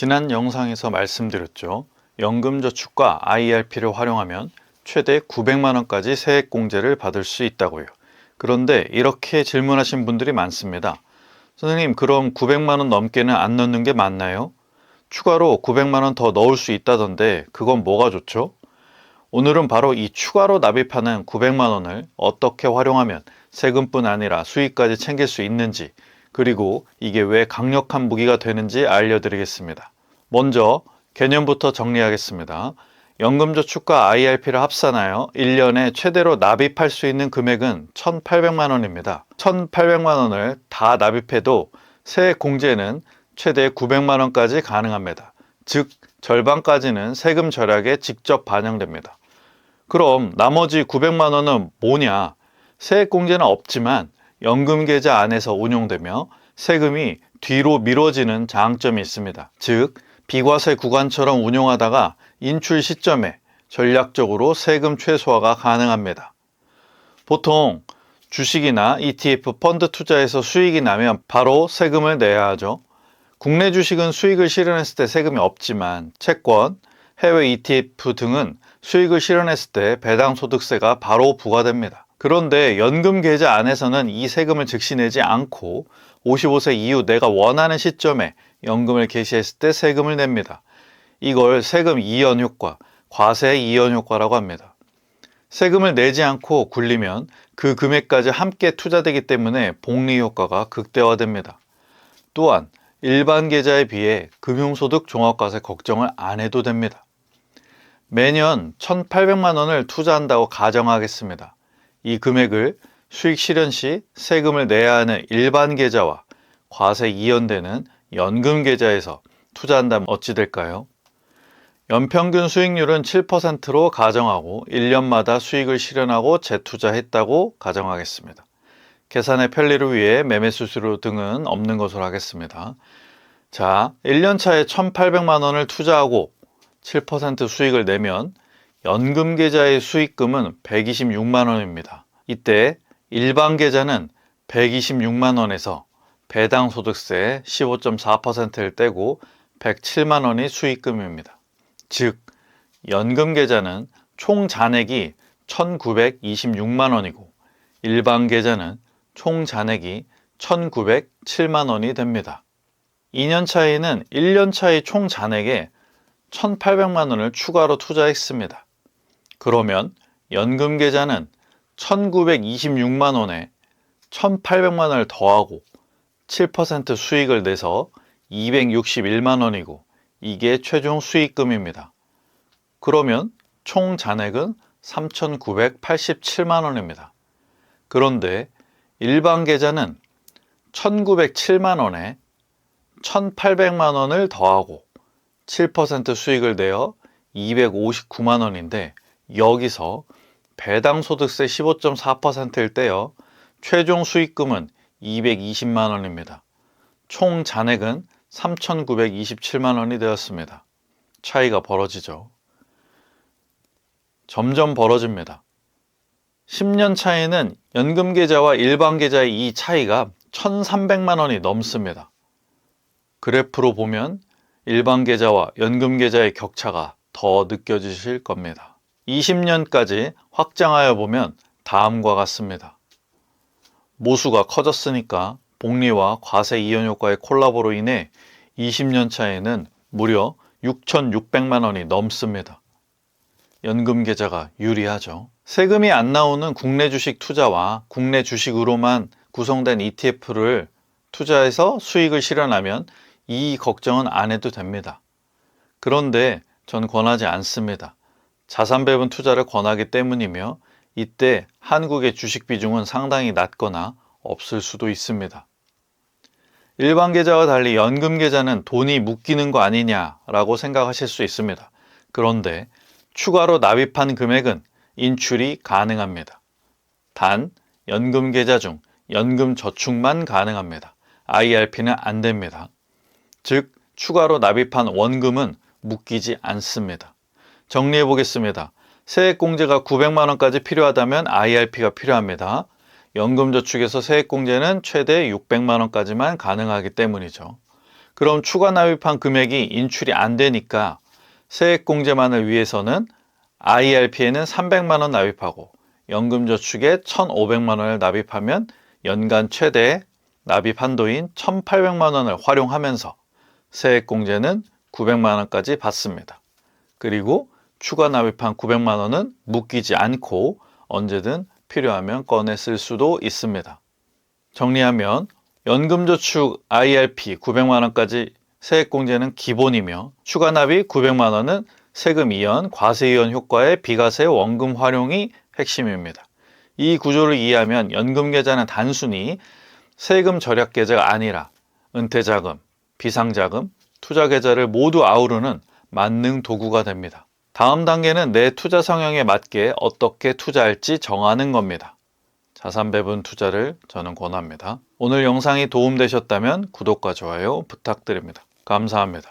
지난 영상에서 말씀드렸죠. 연금저축과 IRP를 활용하면 최대 900만 원까지 세액공제를 받을 수 있다고요. 그런데 이렇게 질문하신 분들이 많습니다. 선생님, 그럼 900만 원 넘게는 안 넣는 게 맞나요? 추가로 900만 원 더 넣을 수 있다던데 그건 뭐가 좋죠? 오늘은 바로 이 추가로 납입하는 900만 원을 어떻게 활용하면 세금뿐 아니라 수익까지 챙길 수 있는지 그리고 이게 왜 강력한 무기가 되는지 알려드리겠습니다. 먼저 개념부터 정리하겠습니다. 연금저축과 IRP를 합산하여 1년에 최대로 납입할 수 있는 금액은 1,800만 원입니다. 1,800만 원을 다 납입해도 세액 공제는 최대 900만 원까지 가능합니다. 즉 절반까지는 세금 절약에 직접 반영됩니다. 그럼 나머지 900만 원은 뭐냐? 세액 공제는 없지만 연금 계좌 안에서 운용되며 세금이 뒤로 미뤄지는 장점이 있습니다. 즉 비과세 구간처럼 운용하다가 인출 시점에 전략적으로 세금 최소화가 가능합니다. 보통 주식이나 ETF 펀드 투자에서 수익이 나면 바로 세금을 내야 하죠. 국내 주식은 수익을 실현했을 때 세금이 없지만 채권, 해외 ETF 등은 수익을 실현했을 때 배당 소득세가 바로 부과됩니다. 그런데 연금 계좌 안에서는 이 세금을 즉시 내지 않고 55세 이후 내가 원하는 시점에 연금을 개시했을 때 세금을 냅니다. 이걸 세금 이연 효과, 과세 이연 효과라고 합니다. 세금을 내지 않고 굴리면 그 금액까지 함께 투자되기 때문에 복리 효과가 극대화됩니다. 또한 일반 계좌에 비해 금융소득 종합과세 걱정을 안 해도 됩니다. 매년 1,800만 원을 투자한다고 가정하겠습니다. 이 금액을 수익 실현 시 세금을 내야 하는 일반 계좌와 과세 이연되는 연금 계좌에서 투자한다면 어찌 될까요? 연평균 수익률은 7%로 가정하고 1년마다 수익을 실현하고 재투자했다고 가정하겠습니다. 계산의 편리를 위해 매매 수수료 등은 없는 것으로 하겠습니다. 자, 1년 차에 1,800만 원을 투자하고 7% 수익을 내면 연금 계좌의 수익금은 126만 원입니다. 이때 일반 계좌는 126만 원에서 배당 소득세 15.4%를 떼고 107만 원이 수익금입니다. 즉 연금 계좌는 총 잔액이 1,926만 원이고 일반 계좌는 총 잔액이 1,907만 원이 됩니다. 2년 차에는 1년 차의 총 잔액에 1,800만 원을 추가로 투자했습니다. 그러면 연금 계좌는 1926만 원에 1800만 원을 더하고 7% 수익을 내서 261만 원이고 이게 최종 수익금입니다. 그러면 총 잔액은 3,987만 원입니다. 그런데 일반 계좌는 1,907만 원에 1,800만 원을 더하고 7% 수익을 내어 259만 원인데 여기서 배당 소득세 15.4%를 떼어 최종 수익금은 220만 원입니다. 총 잔액은 3,927만 원이 되었습니다. 차이가 벌어지죠. 점점 벌어집니다. 10년 차에는 연금 계좌와 일반 계좌의 이 차이가 1,300만 원이 넘습니다. 그래프로 보면 일반 계좌와 연금 계좌의 격차가 더 느껴지실 겁니다. 20년까지 확장하여 보면 다음과 같습니다. 모수가 커졌으니까 복리와 과세 이연 효과의 콜라보로 인해 20년 차에는 무려 6,600만 원이 넘습니다. 연금 계좌가 유리하죠. 세금이 안 나오는 국내 주식 투자와 국내 주식으로만 구성된 ETF를 투자해서 수익을 실현하면 이 걱정은 안 해도 됩니다. 그런데 전 권하지 않습니다. 자산 배분 투자를 권하기 때문이며 이때 한국의 주식 비중은 상당히 낮거나 없을 수도 있습니다. 일반 계좌와 달리 연금 계좌는 돈이 묶이는 거 아니냐라고 생각하실 수 있습니다. 그런데 추가로 납입한 금액은 인출이 가능합니다. 단 연금 계좌 중 연금 저축만 가능합니다. IRP는 안 됩니다. 즉 추가로 납입한 원금은 묶이지 않습니다. 정리해 보겠습니다. 세액공제가 900만 원까지 필요하다면 IRP가 필요합니다. 연금저축에서 세액공제는 최대 600만 원까지만 가능하기 때문이죠. 그럼 추가 납입한 금액이 인출이 안 되니까 세액공제만을 위해서는 IRP에는 300만 원 납입하고 연금저축에 1,500만 원을 납입하면 연간 최대 납입 한도인 1,800만 원을 활용하면서 세액공제는 900만 원까지 받습니다. 그리고 추가 납입한 900만 원은 묶이지 않고 언제든 필요하면 꺼내 쓸 수도 있습니다. 정리하면 연금저축 IRP 900만 원까지 세액공제는 기본이며 추가 납입 900만 원은 세금 이연, 과세 이연 효과의 비과세 원금 활용이 핵심입니다. 이 구조를 이해하면 연금 계좌는 단순히 세금 절약 계좌가 아니라 은퇴 자금, 비상 자금, 투자 계좌를 모두 아우르는 만능 도구가 됩니다. 다음 단계는 내 투자 성향에 맞게 어떻게 투자할지 정하는 겁니다. 자산 배분 투자를 저는 권합니다. 오늘 영상이 도움되셨다면 구독과 좋아요 부탁드립니다. 감사합니다.